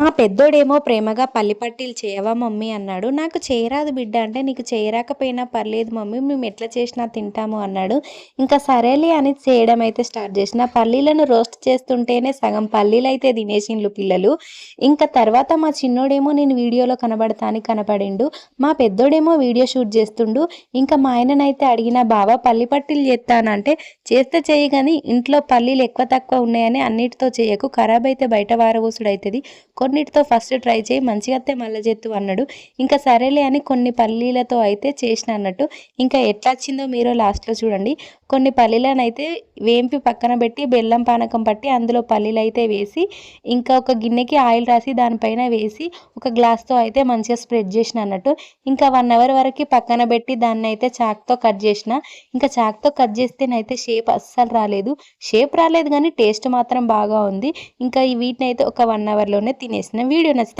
మా పెద్దోడేమో ప్రేమగా పల్లి పట్టీలు చేయవా మమ్మీ అన్నాడు. నాకు చేయరాదు బిడ్డ అంటే నీకు చేయరాకపోయినా పర్లేదు మమ్మీ మేము ఎట్లా చేసినా తింటాము అన్నాడు. ఇంకా సరేలే అని చేయడం అయితే స్టార్ట్ చేసిన. పల్లీలను రోస్ట్ చేస్తుంటేనే సగం పల్లీలు అయితే తినేసిండ్లు పిల్లలు. ఇంకా తర్వాత మా చిన్నోడేమో నేను వీడియోలో కనబడతాని కనపడిండు. మా పెద్దోడేమో వీడియో షూట్ చేస్తుండు. ఇంకా మా ఆయననైతే అడిగిన బావ పల్లి పట్టీలు చేస్తానంటే చేస్తే చేయి కానీ ఇంట్లో పల్లీలు ఎక్కువ తక్కువ ఉన్నాయని అన్నిటితో చేయకు. ఖరాబ్ అయితే బయట వారవూసుడు అవుతుంది కొన్నిటితో ఫస్ట్ ట్రై చేయి. మంచిగా అయితే మళ్ళీ చేత్తు అన్నాడు. ఇంకా సరేలే అని కొన్ని పల్లీలతో అయితే చేసిన అన్నట్టు. ఇంకా ఎట్లా వచ్చిందో మీరు లాస్ట్లో చూడండి. కొన్ని పల్లీలను అయితే వేంపి పక్కన పెట్టి బెల్లం పానకం పట్టి అందులో పల్లీలు అయితే వేసి ఇంకా ఒక గిన్నెకి ఆయిల్ రాసి దానిపైన వేసి ఒక గ్లాస్తో అయితే మంచిగా స్ప్రెడ్ చేసిన అన్నట్టు. ఇంకా వన్ అవర్ వరకు పక్కన పెట్టి దాన్ని అయితే చాక్తో కట్ చేసిన. ఇంకా చాక్తో కట్ చేస్తేనైతే షేప్ అస్సలు రాలేదు. షేప్ రాలేదు కానీ టేస్ట్ మాత్రం బాగా ఉంది. ఇంకా ఈ వీటిని అయితే ఒక వన్ అవర్లోనే తినేసిన. వీడియో నచ్చితే